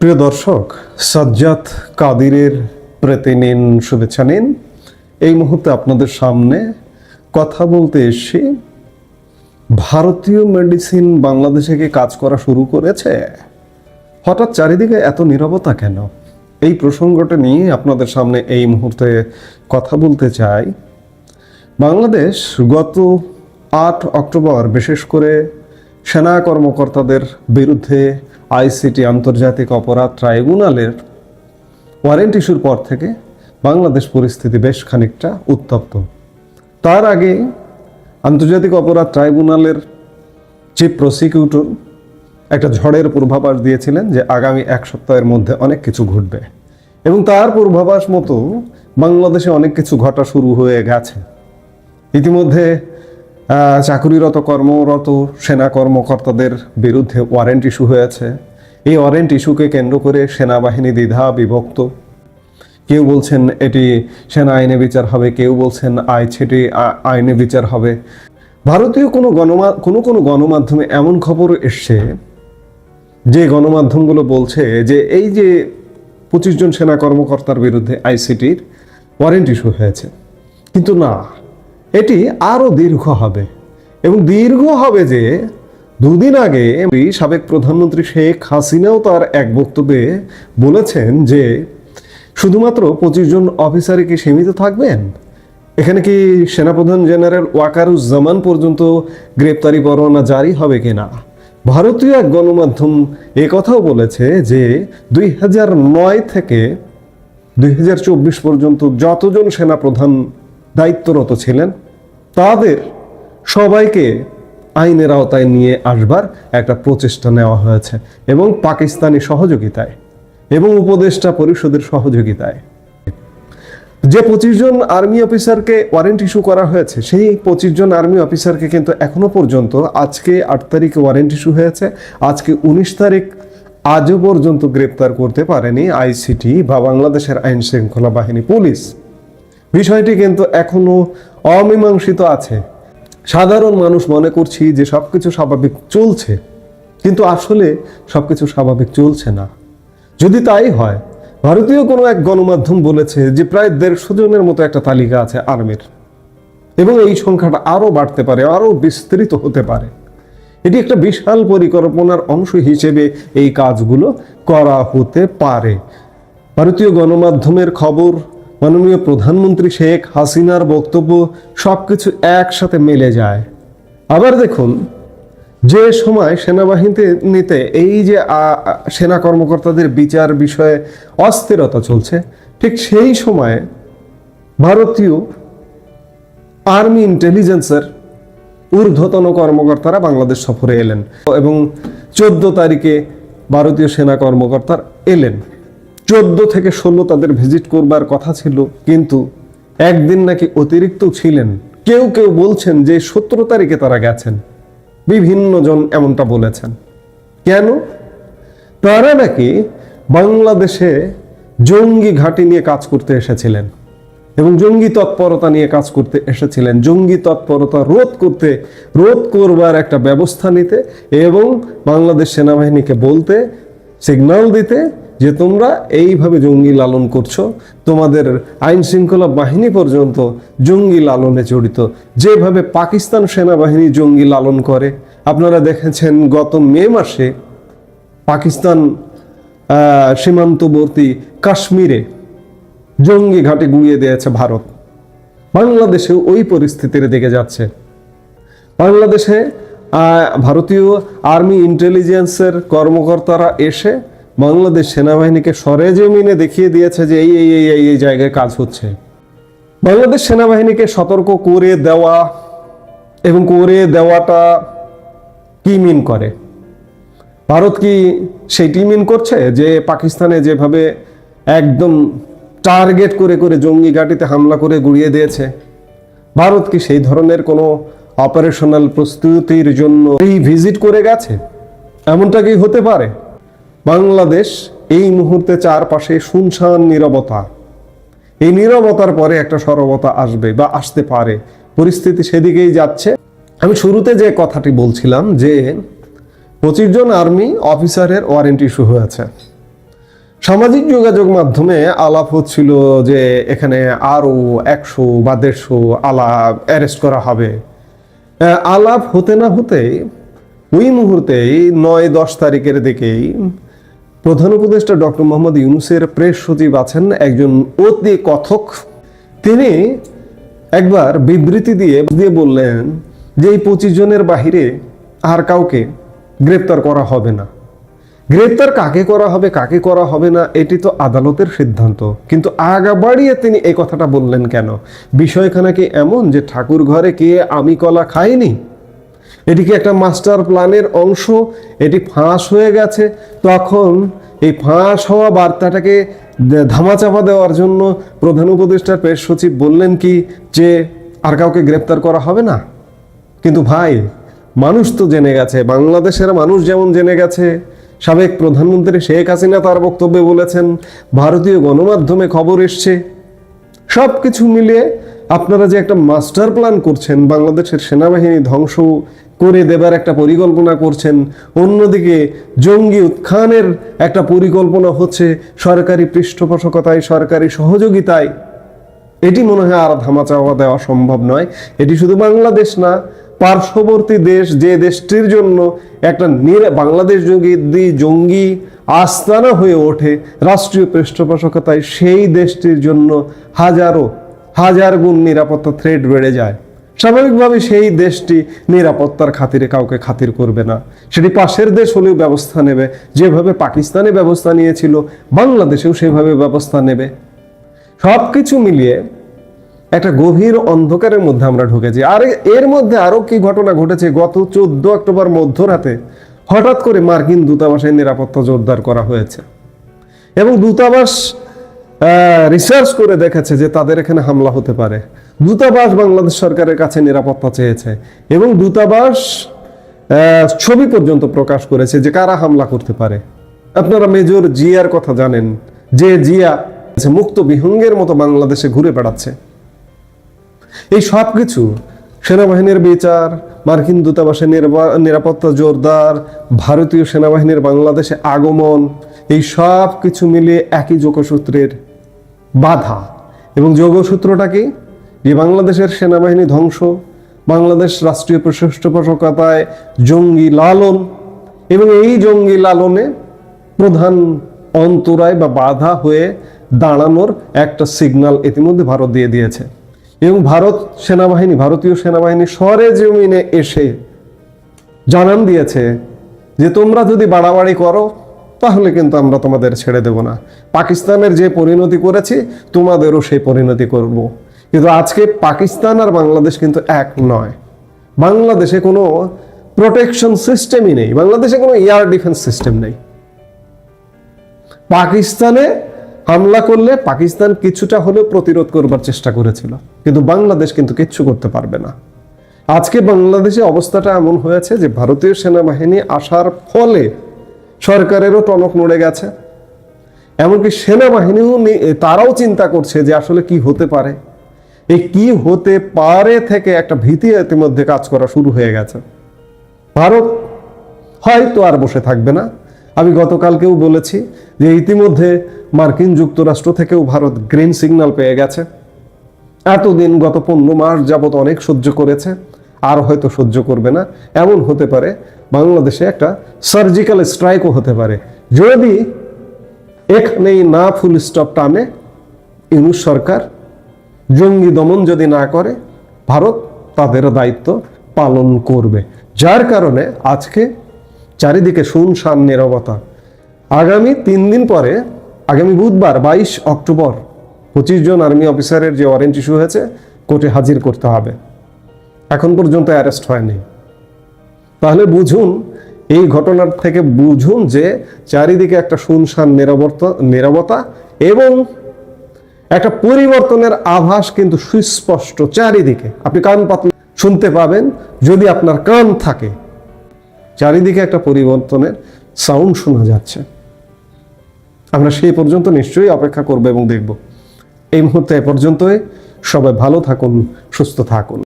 প্রিয় দর্শক, সাজ্জাদ কাদিরের প্রতি নিন শুভেচ্ছা নিন। এই মুহূর্তে আপনাদের সামনে কথা বলতে এসে ভারতীয় মেডিসিন বাংলাদেশে কি কাজ করা শুরু করেছে? হঠাৎ চারিদিকে এত নিরবতা কেন? এই প্রসঙ্গটা নিয়ে আপনাদের সামনে এই মুহূর্তে কথা বলতে চাই। বাংলাদেশ গত আট অক্টোবর, বিশেষ করে সেনা কর্মকর্তাদের বিরুদ্ধে আইসিটি আন্তর্জাতিক অপরাধ ট্রাইব্যুনালের ওয়ারেন্ট ইস্যুর পর থেকে বাংলাদেশ পরিস্থিতি বেশ খানিকটা উত্তপ্ত। তার আগে আন্তর্জাতিক অপরাধ ট্রাইব্যুনালের চিফ প্রসিকিউটর একটা ঝড়ের পূর্বাভাস দিয়েছিলেন যে আগামী এক সপ্তাহের মধ্যে অনেক কিছু ঘটবে এবং তার পূর্বাভাস মতো বাংলাদেশে অনেক কিছু ঘটা শুরু হয়ে গেছে। ইতিমধ্যে চাকুরিরত কর্মরত সেনা কর্মকর্তাদের বিরুদ্ধে ওয়ারেন্ট ইস্যু হয়েছে। এই ওয়ারেন্ট ইস্যুকে কেন্দ্র করে সেনাবাহিনী দ্বিধা বিভক্ত। কেউ বলছেন এটি সেনা আইনে বিচার হবে, কেউ বলছেন আইছিটি আইনে বিচার হবে। ভারতীয় কোনো গণমা, কোনো কোনো গণমাধ্যমে এমন খবর এসছে, যে গণমাধ্যমগুলো বলছে যে এই যে পঁচিশ জন সেনা কর্মকর্তার বিরুদ্ধে আইসিটির ওয়ারেন্ট ইস্যু হয়েছে। কিন্তু না এটি আরও দীর্ঘ হবে। এবং দীর্ঘ হবে যে, দুদিন আগে সাবেক প্রধানমন্ত্রী শেখ হাসিনাও তার এক বক্তব্যে বলেছেন যে, শুধুমাত্র পঁচিশ জন অফিসারে কি সীমিত থাকবেন? এখানে কি সেনাপ্রধান জেনারেল ওয়াকারুজ্জামান পর্যন্ত গ্রেপ্তারি পরোয়ানা জারি হবে কিনা ভারতীয় এক গণমাধ্যম কথাও বলেছে যে, দুই হাজার নয় থেকে দুই হাজার চব্বিশ পর্যন্ত যতজন সেনাপ্রধান দায়িত্বরত ছিলেন। তাদের সবাইকে আইনের আওতায় নিয়ে আসবার একটা প্রচেষ্টা নেওয়া হয়েছে এবং পাকিস্তানি সহযোগিতায় এবং উপদেষ্টা পরিষদের সহযোগিতায়। যে পঁচিশ জন আর্মি অফিসারকে ওয়ারেন্ট ইস্যু করা হয়েছে, সেই পঁচিশ জন আর্মি অফিসারকে কিন্তু এখনও পর্যন্ত আজকে আট তারিখে ওয়ারেন্ট ইস্যু হয়েছে। আজকে উনিশ তারিখ আজও পর্যন্ত গ্রেপ্তার করতে পারেনি আইসিটি বা বাংলাদেশের আইন শৃঙ্খলা বাহিনী পুলিশ। বিষয়টি কিন্তু এখনও অমীমাংসিত আছে। সাধারণ মানুষ মনে করছি যে সবকিছু স্বাভাবিক চলছে, কিন্তু আসলে সবকিছু স্বাভাবিক চলছে না। যদি তাই হয়, ভারতীয় কোনো এক গণমাধ্যম বলেছে যে প্রায় দেড়শো জনের মতো একটা তালিকা আছে আর্মির, এবং এই সংখ্যাটা আরও বাড়তে পারে, আরও বিস্তৃত হতে পারে। এটি একটা বিশাল পরিকল্পনার অংশ হিসেবে এই কাজগুলো করা হতে পারে। ভারতীয় গণমাধ্যমের খবর মাননীয় প্রধানমন্ত্রী শেখ হাসিনার বক্তব্য সবকিছু একসাথে মিলে যায়। আবার দেখুন, যে সময় সেনাবাহিনীতে নিতে এই যে সেনা কর্মকর্তাদের বিচার বিষয়ে অস্থিরতা চলছে, ঠিক সেই সময়ে ভারতীয় আর্মি ইন্টেলিজেন্সের ঊর্ধ্বতন কর্মকর্তারা বাংলাদেশ সফরে এলেন এবং চোদ্দ তারিখে ভারতীয় সেনা কর্মকর্তার এলেন। চোদ্দ থেকে ষোলো তাদের ভিজিট করবার কথা ছিল, কিন্তু একদিন নাকি অতিরিক্ত ছিলেন। কেউ কেউ বলছেন যে সতেরো তারিখে তারা গেছেন। বিভিন্ন জন এমনটা বলেছেন। কেন? তারা নাকি বাংলাদেশে জঙ্গি ঘাঁটি নিয়ে কাজ করতে এসেছিলেন এবং জঙ্গি তৎপরতা নিয়ে কাজ করতে এসেছিলেন। জঙ্গি তৎপরতা রোধ করতে, রোধ করবার একটা ব্যবস্থা নিতে এবং বাংলাদেশ সেনাবাহিনীকে বলতে সিগন্যাল দিতে যে তোমরা এইভাবে জঙ্গি লালন করছ, তোমাদের আইন শৃঙ্খলা বাহিনী পর্যন্ত জঙ্গি লালনে জড়িত। যেভাবে পাকিস্তান সেনাবাহিনী জঙ্গি লালন করে, আপনারা দেখেছেন গত মে মাসে পাকিস্তান সীমান্তবর্তী কাশ্মীরে জঙ্গি ঘাটে গুঁড়িয়ে দিয়েছে ভারত। বাংলাদেশে ওই পরিস্থিতির দিকে যাচ্ছে। বাংলাদেশে ভারতীয় আর্মি ইন্টেলিজেন্সের কর্মকর্তারা এসে বাংলাদেশ সেনাবাহিনীকে সরেজমিনে দেখিয়ে দিয়েছে যে এই এই এই এই জায়গায় কাজ হচ্ছে। বাংলাদেশ সেনাবাহিনীকে সতর্ক করে দেওয়া এবং করে দেওয়াটা কি মিন করে? ভারত কি সেটি মিন করছে যে পাকিস্তানে যেভাবে একদম টার্গেট করে করে জঙ্গি ঘাটিতে হামলা করে গুড়িয়ে দিয়েছে, ভারত কি সেই ধরনের কোনো অপারেশনাল প্রস্তুতির জন্য এই ভিজিট করে গেছে? এমনটা কি হতে পারে? বাংলাদেশ এই মুহূর্তে চারপাশে শুনশান নীরবতা। এই নীরবতার পরে একটা সরবতা আসবে বা আসতে পারে। পরিস্থিতি সেদিকেই যাচ্ছে। আমি শুরুতে যে কথাটি বলছিলাম যে পঁচিশ জন আর্মি অফিসারের ওয়ারেন্ট ইস্যু হয়েছে। সামাজিক যোগাযোগ মাধ্যমে আলাপ হচ্ছিল যে এখানে আরও একশো বা দেড়শো আলাপ অ্যারেস্ট করা হবে। আলাপ হতে না হতেই ওই মুহূর্তেই নয় দশ তারিখের দিকেই প্রধান উপদেষ্টা ডক্টর মোহাম্মদ ইউনুসের প্রেস সচিব আছেন একজন অতি কথক। তিনি একবার বিবৃতি দিয়ে দিয়ে বললেন যে এই পঁচিশ জনের বাহিরে আর কাউকে গ্রেপ্তার করা হবে না। গ্রেপ্তার কাকে করা হবে, কাকে করা হবে না, এটি তো আদালতের সিদ্ধান্ত। কিন্তু আগা বাড়িয়ে তিনি এই কথাটা বললেন কেন? বিষয়খানা কি এমন যে ঠাকুর ঘরে কে আমি কলা খাইনি? এটি কি একটা মাস্টার প্ল্যানের অংশ। এটি ফাঁস হয়ে গেছে। তখন এই ফাঁস হওয়া বার্তাটাকে ধামাচাপা দেওয়ার জন্য প্রধান উপদেষ্টার প্রেস সচিব বললেন কি, যে আর কাউকে গ্রেপ্তার করা হবে না। কিন্তু ভাই, মানুষ তো জেনে গেছে। বাংলাদেশের মানুষ যেমন জেনে গেছে। সাবেক প্রধানমন্ত্রী শেখ হাসিনা তার বক্তব্যে বলেছেন, ভারতীয় গণমাধ্যমে খবর এসছে। সব কিছু মিলিয়ে আপনারা যে একটা মাস্টার প্ল্যান করছেন, বাংলাদেশের সেনাবাহিনী ধ্বংস করে দেবার একটা পরিকল্পনা করছেন, অন্যদিকে জঙ্গি উত্থানের একটা পরিকল্পনা হচ্ছে সরকারি পৃষ্ঠপোষকতায়, সরকারি সহযোগিতায়। এটি মনে হয় আর ধামা চাওয়া দেওয়া সম্ভব নয়। এটি শুধু বাংলাদেশ না, পার্শ্ববর্তী দেশ, যে দেশটির জন্য একটা বাংলাদেশ জঙ্গি জঙ্গি আস্তানা হয়ে ওঠে, রাষ্ট্রীয় পৃষ্ঠপোষকতায় সেই দেশটির জন্য হাজারো হাজার গুণ নিরাপত্তা থ্রেড বেড়ে যায়। স্বাভাবিকভাবে সেই দেশটি নিরাপত্তার খাতিরে কাউকে খাতির করবে না। সেটি পাশের দেশ হলেও ব্যবস্থা নেবে। যেভাবে পাকিস্তানে ব্যবস্থা নিয়েছিল, বাংলাদেশেও সেভাবে ব্যবস্থা নেবে। সব কিছু মিলিয়ে একটা গভীর অন্ধকারের মধ্যে আমরা ঢুকেছি। আর এর মধ্যে আরও কি ঘটনা ঘটেছে? গত চোদ্দ অক্টোবর মধ্যরাতে হঠাৎ করে মার্কিন দূতাবাসের নিরাপত্তা জোরদার করা হয়েছে। এবং দূতাবাস রিসার্চ করে দেখেছে যে তাদের এখানে হামলা হতে পারে। দূতাবাস বাংলাদেশ সরকারের কাছে নিরাপত্তা চেয়েছে এবং দূতাবাস ছবি পর্যন্ত প্রকাশ করেছে যে কারা হামলা করতে পারে। আপনারা মেজর জিয়ার কথা জানেন, যে জিয়া মুক্ত বিহঙ্গের মতো বাংলাদেশে ঘুরে বেড়াচ্ছে। এই সব কিছু সেনাবাহিনীর বিচার, মার্কিন দূতাবাসের নিরাপা- নিরাপত্তা জোরদার, ভারতীয় সেনাবাহিনীর বাংলাদেশে আগমন, এই সব কিছু মিলিয়ে একই যোগসূত্রের বাধা। এবং যোগসূত্রটা কি? যে বাংলাদেশের সেনাবাহিনী ধ্বংস, বাংলাদেশ রাষ্ট্রীয় পৃষ্ঠপোষকতায় জঙ্গি লালন, এবং এই জঙ্গি লালনে প্রধান অন্তরায় বা বাধা হয়ে দাঁড়ানোর একটা সিগন্যাল ইতিমধ্যে ভারত দিয়ে দিয়েছে। এবং ভারত সেনাবাহিনী, ভারতীয় সেনাবাহিনী সরে জমিনে এসে জানান দিয়েছে যে তোমরা যদি বাড়াবাড়ি করো তাহলে কিন্তু আমরা তোমাদের ছেড়ে দেব না। পাকিস্তানের যে পরিণতি করেছি, তোমাদেরও সেই পরিণতি করব। কিন্তু আজকে পাকিস্তান আর বাংলাদেশ কিন্তু এক নয়। বাংলাদেশে কোনো প্রোটেকশন সিস্টেমই নেই। বাংলাদেশে কোনো এয়ার ডিফেন্স সিস্টেম নেই। পাকিস্তানে হামলা করলে পাকিস্তান কিছুটা হলেও প্রতিরোধ করবার চেষ্টা করেছিল। কিন্তু বাংলাদেশ কিন্তু কিচ্ছু করতে পারবে না। আজকে বাংলাদেশে অবস্থাটা এমন হয়েছে যে ভারতীয় সেনাবাহিনী আসার ফলে সরকারেরও টনক নড়ে গেছে। এমনকি সেনাবাহিনীও তারাও চিন্তা করছে যে আসলে কি হতে পারে। এই কি হতে পারে থেকে একটা ভীতি ইতিমধ্যে কাজ করা শুরু হয়ে গেছে। ভারত হয়তো আর বসে থাকবে না। আমি গতকালকেও বলেছি যে ইতিমধ্যে মার্কিন যুক্তরাষ্ট্র থেকেও ভারত গ্রিন সিগন্যাল পেয়ে গেছে। এতদিন গত পনেরো মাস যাবত অনেক সহ্য করেছে। আর হয়তো সহ্য করবে না। এমন হতে পারে বাংলাদেশে একটা সার্জিক্যাল স্ট্রাইকও হতে পারে। যদি এখানেই না ফুল স্টপ টানে, ইউনুস সরকার জঙ্গি দমন যদি না করে, ভারত তাদের দায়িত্ব পালন করবে। যার কারণে আজকে চারিদিকে শুনশান নিরবতা। আগামী তিন দিন পরে, আগামী বুধবার বাইশ অক্টোবর, পঁচিশ জন আর্মি অফিসারের যে ওয়ারেন্ট ইস্যু হয়েছে, কোর্টে হাজির করতে হবে। এখন পর্যন্ত অ্যারেস্ট হয়নি। বুঝুন, এই ঘটনার থেকে বুঝুন যে চারিদিকে একটা নিরবতা নিরবতা এবং একটা পরিবর্তনের আভাস কিন্তু সুস্পষ্ট চারিদিকে। আপনি কান পাতলে শুনতে পাবেন, যদি আপনার কান থাকে, চারিদিকে একটা পরিবর্তনের সাউন্ড শোনা যাচ্ছে। আমরা সেই পর্যন্ত নিশ্চয়ই অপেক্ষা করব এবং দেখব। এই মুহূর্তে এ পর্যন্তই। সবাই ভালো থাকুন, সুস্থ থাকুন।